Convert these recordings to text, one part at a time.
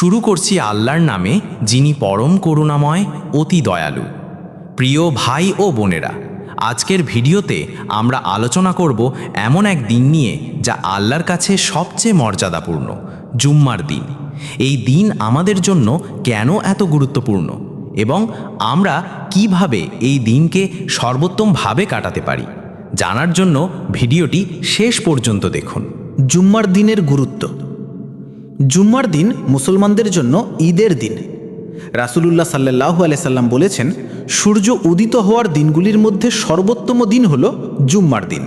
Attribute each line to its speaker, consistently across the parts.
Speaker 1: শুরু করছি আল্লাহর নামে, যিনি পরম করুণাময়, অতি দয়ালু। প্রিয় ভাই ও বোনেরা, আজকের ভিডিওতে আমরা আলোচনা করব এমন এক দিন নিয়ে যা আল্লাহর কাছে সবচেয়ে মর্যাদাপূর্ণ, জুম্মার দিন। এই দিন আমাদের জন্য কেন এত গুরুত্বপূর্ণ এবং আমরা কীভাবে এই দিনকে সর্বোত্তমভাবে কাটাতে পারি, জানার জন্য ভিডিওটি শেষ পর্যন্ত দেখুন।
Speaker 2: জুম্মার দিনের গুরুত্ব। জুম্মার দিন মুসলমানদের জন্য ঈদের দিন। রাসুলুল্লাহ সাল্লাহু আলাইসাল্লাম বলেছেন, সূর্য উদিত হওয়ার দিনগুলির মধ্যে সর্বোত্তম দিন হল জুম্মার দিন।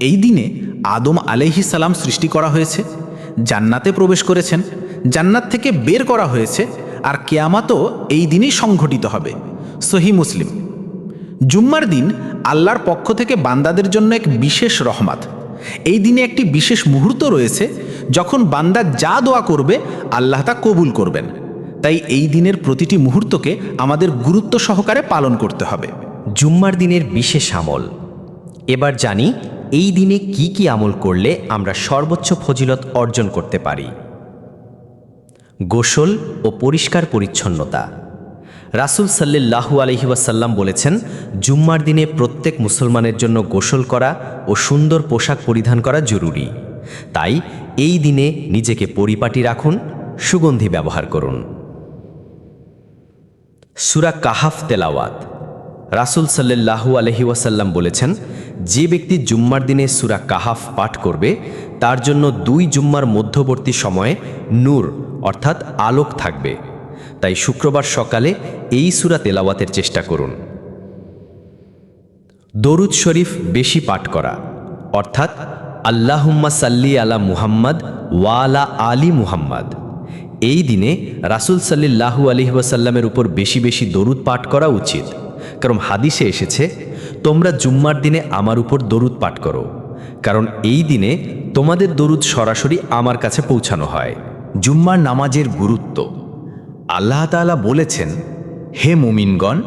Speaker 2: এই দিনে আদম আলাইহি সালাম সৃষ্টি করা হয়েছে, জান্নাতে প্রবেশ করেছেন, জান্নাত থেকে বের করা হয়েছে, আর কেয়ামাতও এই দিনেই সংঘটিত হবে। সহি মুসলিম, জুম্মার দিন আল্লাহর পক্ষ থেকে বান্দাদের জন্য এক বিশেষ রহমাত। এই দিনে একটি বিশেষ মুহূর্ত রয়েছে যখন বান্দা যা দোয়া করবে, আল্লাহ তা কবুল করবেন। তাই এই দিনের প্রতিটি মুহূর্তকে আমাদের গুরুত্ব সহকারে পালন করতে হবে।
Speaker 3: জুম্মার দিনের বিশেষ আমল। এবার জানি, এই দিনে কি কি আমল করলে আমরা সর্বোচ্চ ফজিলত অর্জন করতে পারি। গোসল ও পরিষ্কার পরিচ্ছন্নতা। রাসুল সাল্লাহু আলহি ওয়াসাল্লাম বলেছেন, জুম্মার দিনে প্রত্যেক মুসলমানের জন্য গোসল করা ও সুন্দর পোশাক পরিধান করা জরুরি। তাই এই দিনে নিজেকে পরিপাটি রাখুন, সুগন্ধি ব্যবহার করুন। সুরা কাহাফ তেলাওয়াত। রাসুল সাল্লাহু আলহি ওয়াসাল্লাম বলেছেন, যে ব্যক্তি জুম্মার দিনে সুরা কাহাফ পাঠ করবে, তার জন্য দুই জুম্মার মধ্যবর্তী সময়ে নূর, অর্থাৎ আলোক থাকবে। তাই শুক্রবার সকালে এই সুরা তেলাওয়াতের চেষ্টা করুন। দরুদ শরীফ বেশি পাঠ করা, অর্থাৎ আল্লাহুম্মা সাল্লি আলা মুহাম্মদ ওয়ালা আলী মুহাম্মদ। এই দিনে রাসুল সাল্লাহু আলহি ওয়াসাল্লামের উপর বেশি বেশি দরুদ পাঠ করা উচিত। কারণ হাদিসে এসেছে, তোমরা জুম্মার দিনে আমার উপর দরুদ পাঠ করো। কারণ এই দিনে তোমাদের দরুদ সরাসরি আমার কাছে পৌঁছানো হয়।
Speaker 1: জুম্মার নামাজের গুরুত্ব। আল্লাহ তাআলা বলেছেন, হে মুমিনগণ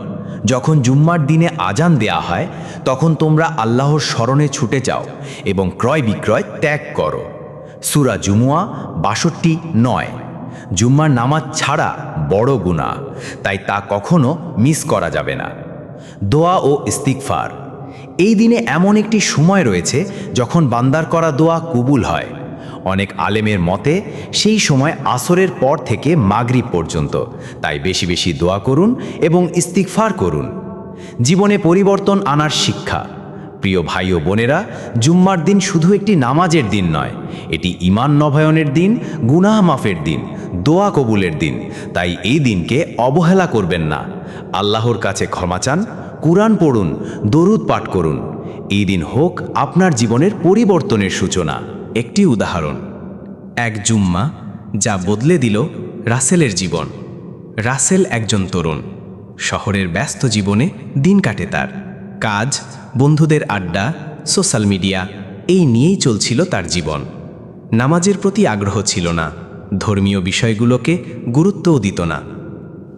Speaker 1: যখন জুম্মার দিনে আজান দেয়া হয়, তখন তোমরা আল্লাহর স্মরণে ছুটে যাও এবং ক্রয় বিক্রয় ত্যাগ করো। সুরা জুমুয়া বাষট্টি নয়। জুম্মার নামাজ ছাড়া বড় গুণা তাই তা কখনো মিস করা যাবে না। দোয়া ও ইস্তিকফার এই দিনে এমন একটি সময় রয়েছে যখন বান্দার করা দোয়া কবুল হয়। অনেক আলেমের মতে, সেই সময় আসরের পর থেকে মাগরিব পর্যন্ত। তাই বেশি বেশি দোয়া করুন এবং ইস্তিকফার করুন। জীবনে পরিবর্তন আনার শিক্ষা। প্রিয় ভাই ও বোনেরা, জুম্মার দিন শুধু একটি নামাজের দিন নয়, এটি ইমান নভয়নের দিন, গুনাহ মাফের দিন, দোয়া কবুলের দিন। তাই এই দিনকে অবহেলা করবেন না। আল্লাহর কাছে ক্ষমা চান, কুরআন পড়ুন, দরুদ পাঠ করুন। এই দিন হোক আপনার জীবনের পরিবর্তনের সূচনা। একটি উদাহরণ। এক জুম্মা যা বদলে দিল রাসেলের জীবন। রাসেল একজন তরুণ। শহরের ব্যস্ত জীবনে দিন কাটে তার। কাজ, বন্ধুদের আড্ডা, সোশ্যাল মিডিয়া, এই নিয়েই চলছিল তার জীবন। নামাজের প্রতি আগ্রহ ছিল না। ধর্মীয় বিষয়গুলোকে গুরুত্বও দিত না।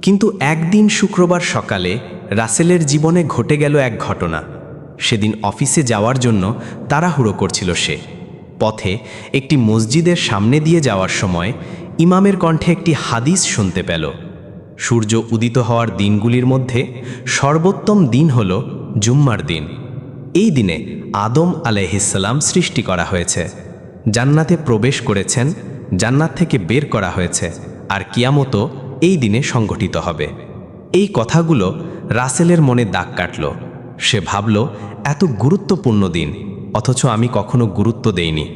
Speaker 1: কিন্তু একদিন শুক্রবার সকালে রাসেলের জীবনে ঘটে গেল এক ঘটনা। সেদিন অফিসে যাওয়ার জন্য তাড়াহুড়ো করছিল সে। পথে একটি মসজিদের সামনে দিয়ে যাওয়ার সময় ইমামের কণ্ঠে একটি হাদিস শুনতে পেল। সূর্য উদিত হওয়ার দিনগুলির মধ্যে সর্বোত্তম দিন হল জুম্মার দিন। এই দিনে আদম আলাইহিসাল্লাম সৃষ্টি করা হয়েছে। জান্নাতে প্রবেশ করেছেন, জান্নাত থেকে বের করা হয়েছে আর কিয়ামতো এই দিনে সংগঠিত হবে। এই কথাগুলো রাসেলের মনে দাগ কাটল। সে ভাবল, এত গুরুত্বপূর্ণ দিন। অথচ আমি কখনো গুরুত্ব দেইনি।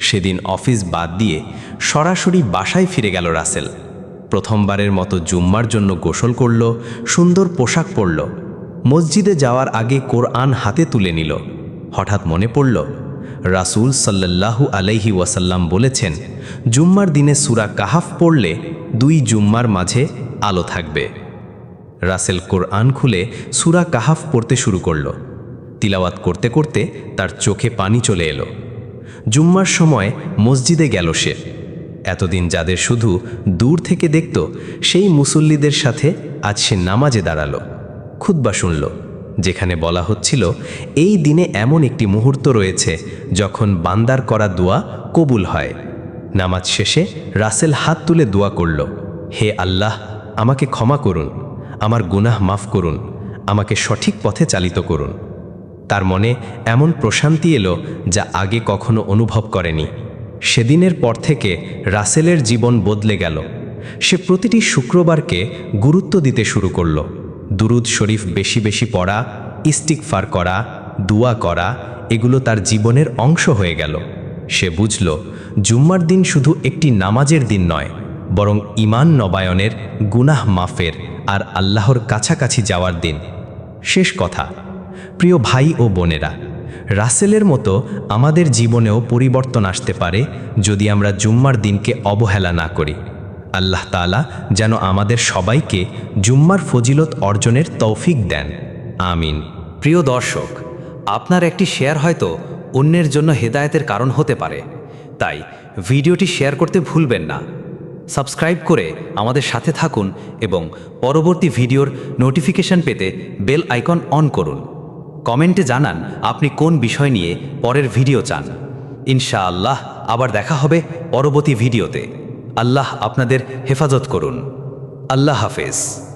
Speaker 1: সেদিন অফিস বাদ দিয়ে সরাসরি বাসায় ফিরে গেল রাসেল। প্রথমবারের মতো জুম্মার জন্য গোসল করল, সুন্দর পোশাক পরল, মসজিদে যাওয়ার আগে কোরআন হাতে তুলে নিল। হঠাৎ মনে পড়ল, রাসূল সাল্লাল্লাহু আলাইহি ওয়াসাল্লাম বলেছেন, জুম্মার দিনে সুরা কাহাফ পড়লে দুই জুম্মার মাঝে আলো থাকবে। রাসেল কোরআন খুলে সুরা কাহাফ পড়তে শুরু করল। তিলাওয়াত করতে করতে তার চোখে পানি চলে এলো। জুম্মার সময় মসজিদে গেল সে। এতদিন যাদের শুধু দূর থেকে দেখত, সেই মুসল্লিদের সাথে আজ সে নামাজে দাঁড়াল খুদ্া শুনল, যেখানে বলা হচ্ছিল, এই দিনে এমন একটি মুহূর্ত রয়েছে যখন বান্দার করা দোয়া কবুল হয়। নামাজ শেষে রাসেল হাত তুলে দোয়া করল, হে আল্লাহ, আমাকে ক্ষমা করুন, আমার গুনাহ মাফ করুন, আমাকে সঠিক পথে চালিত করুন। তার মনে এমন প্রশান্তি এলো যা আগে কখনো অনুভব করেনি। সেদিনের পর থেকে রাসেলের জীবন বদলে গেল। সে প্রতিটি শুক্রবারকে গুরুত্ব দিতে শুরু করল। দুরুদ শরীফ বেশি বেশি পড়া ইস্তিকফার করা, দুয়া করা, এগুলো তার জীবনের অংশ হয়ে গেল। সে বুঝল, জুম্মার দিন শুধু একটি নামাজের দিন নয়, বরং ইমান নবায়নের, গুনাহ মাফের আর আল্লাহর কাছাকাছি যাওয়ার দিন। শেষ কথা। প্রিয় ভাই ও বোনেরা, রাসেলের মতো আমাদের জীবনেও পরিবর্তন আসতে পারে যদি আমরা জুম্মার দিনকে অবহেলা না করি। আল্লাহ তাআলা যেন আমাদের সবাইকে জুম্মার ফজিলত অর্জনের তৌফিক দেন। আমিন।
Speaker 4: প্রিয় দর্শক, আপনার একটি শেয়ার হয়তো অন্যের জন্য হেদায়েতের কারণ হতে পারে। তাই ভিডিওটি শেয়ার করতে ভুলবেন না। সাবস্ক্রাইব করে আমাদের সাথে থাকুন এবং পরবর্তী ভিডিওর নোটিফিকেশন পেতে বেল আইকন অন করুন। কমেন্টে জানান আপনি কোন বিষয় নিয়ে পরের ভিডিও চান। ইনশাআল্লাহ, আবার দেখা হবে পরবর্তী ভিডিওতে। আল্লাহ আপনাদের হেফাজত করুন। আল্লাহ হাফেজ।